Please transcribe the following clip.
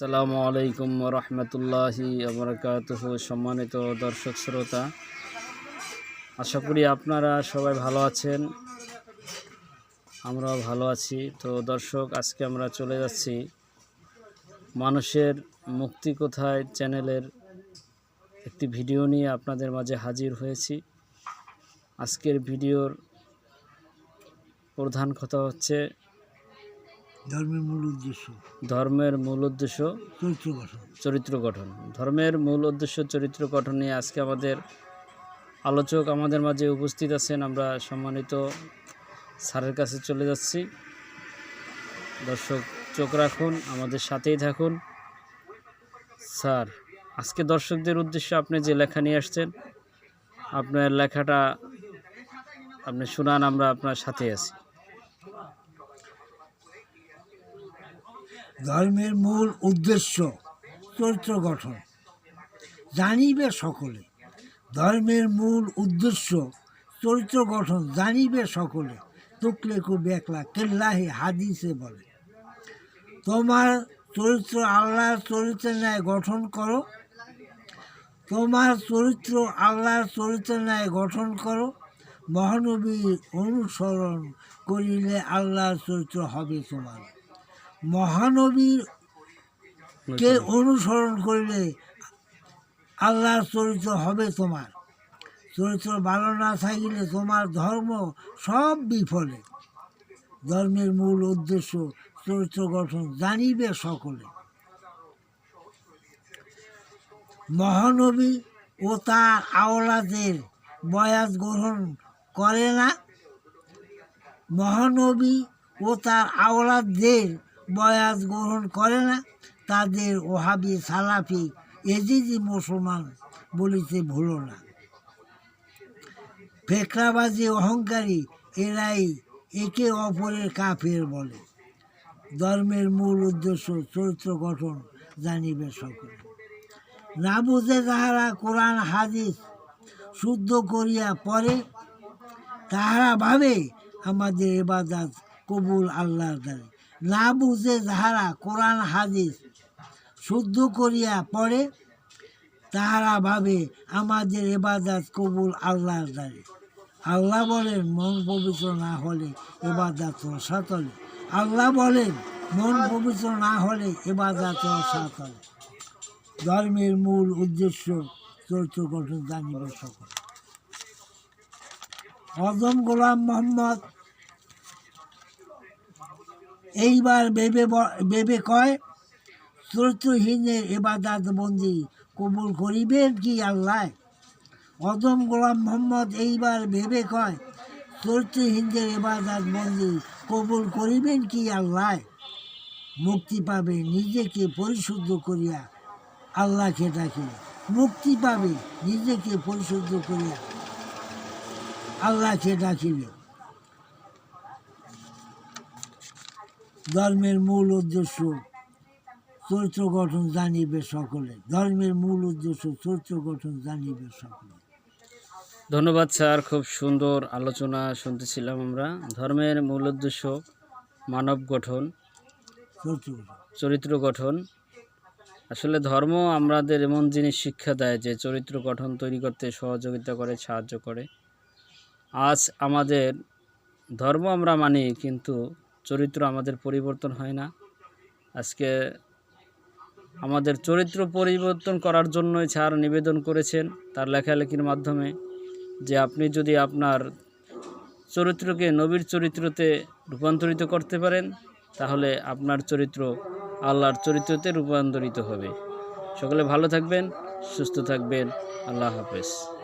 সালামু আলাইকুম রহমতুল্লাহি আবরকাত সম্মানিত দর্শক শ্রোতা। আশা করি আপনারা সবাই ভালো আছেন, আমরাও ভালো আছি। তো দর্শক, আজকে আমরা চলে যাচ্ছি মানুষের মুক্তি কোথায় চ্যানেলের একটি ভিডিও নিয়ে আপনাদের মাঝে হাজির হয়েছি। আজকের ভিডিওর প্রধান কথা হচ্ছে ধর্মের মূল উদ্দেশ্য। ধর্মের মূল উদ্দেশ্য চরিত্র গঠন। চরিত্র গঠন। ধর্মের মূল উদ্দেশ্য চরিত্র গঠন নিয়ে আজকে আমাদের আলোচক আমাদের মাঝে উপস্থিত আছেন। আমরা সম্মানিত স্যারের কাছে চলে যাচ্ছি। দর্শক চোখ রাখুন আমাদের সাথেই থাকুন। স্যার আজকে দর্শকদের উদ্দেশ্যে আপনি যে লেখা নিয়ে আসছেন আপনার লেখাটা আপনি শুনান আমরা আপনার সাথে আছি। ধর্মের মূল উদ্দেশ্য চরিত্র গঠন। জানিবে সকলে। ধর্মের মূল উদ্দেশ্য চরিত্র গঠন জানিবে সকলে। তুকলে কু বেকলা কেল্লাহি হাদিসে বলে। তোমার চরিত্র আল্লাহর চরিত্রের ন্যায় গঠন করো। তোমার চরিত্র আল্লাহর চরিত্রের ন্যায় গঠন করো। মহানবীর অনুসরণ করিলে আল্লাহর চরিত্র হবে তোমার। মহানবীর কে অনুসরণ করলে আল্লাহর চরিত্র হবে তোমার। চরিত্র ভালো না থাকিলে তোমার ধর্ম সব বিফলে। ধর্মের মূল উদ্দেশ্য চরিত্র গঠন জানিবে সকলে। মহানবী ও তার আওলাদের বয়াত গ্রহণ করে না। মহানবী ও তার আওলাদদের বয়াত গ্রহণ করে না, তাদের ওহাবি সালাফি এজিজি মুসলমান বলিতে ভুলো না। ফেকরাবাজি অহংকারী এরাই একে অপরের কাফের বলে। ধর্মের মূল উদ্দেশ্য চরিত্র গঠন জানিবে সকলে। না বুঝে তাহারা কোরআন, হাদিস শুদ্ধ করিয়া পরে তাহারা ভাবে আমাদের এবাদাত কবুল আল্লাহর দ্বারে। না বুঝে যাহারা কোরআন, হাদিস শুদ্ধ করিয়া পড়ে, তাহারা ভাবে আমাদের এবাদাত কবুল আল্লাহর দ্বারে। আল্লাহ বলেন, মন পবিত্র না হলে এবাদাত সাতলে আল্লাহ বলেন, মন পবিত্র না হলে এবাদাত সাতলে ধর্মের মূল উদ্দেশ্য চরিত্র গঠন জানিবে সকল। হজম গোলাম মোহাম্মদ এইবার ভেবে ব- ভেবে কয় চরিত্রহীনের এবাদাত বন্দি, কবুল করিবেন কি আল্লাহ? অদম গোলাম মোহাম্মদ এইবার ভেবে কয়, চরিত্রহীনদের এবাদাত বন্দি, কবুল করিবেন কি আল্লাহ? মুক্তি পাবে নিজেকে পরিশুদ্ধ করিয়া, আল্লাহকে ডাকিলে মুক্তি পাবে নিজেকে পরিশুদ্ধ করিয়া, আল্লাহকে ডাকিলে ধর্মের মূল উদ্দেশ্য চরিত্র গঠন জানিবে সকলে। ধর্মের মূল উদ্দেশ্য চরিত্র গঠন জানিবে সকলে। ধন্যবাদ স্যার খুব সুন্দর আলোচনা শুনতেছিলাম আমরা। ধর্মের মূল উদ্দেশ্য মানব গঠন চরিত্র গঠন। চরিত্র গঠন। আসলে ধর্ম আমাদের এমন জিনিস শিক্ষা দেয় যে চরিত্র গঠন তৈরি করতে সহযোগিতা করে সাহায্য করে। আজ আমাদের ধর্ম আমরা মানি কিন্তু চরিত্র আমাদের পরিবর্তন হয় না। আজকে আমাদের চরিত্র পরিবর্তন করার জন্যই স্যার নিবেদন করেছেন তার লেখালেখির মাধ্যমে যে আপনি যদি আপনার চরিত্রকে নবীর চরিত্রতে রূপান্তরিত করতে পারেন, তাহলে আপনার চরিত্র আল্লাহর চরিত্রতে রূপান্তরিত হবে। সকলে ভালো থাকবেন, সুস্থ থাকবেন। আল্লাহ হাফেজ।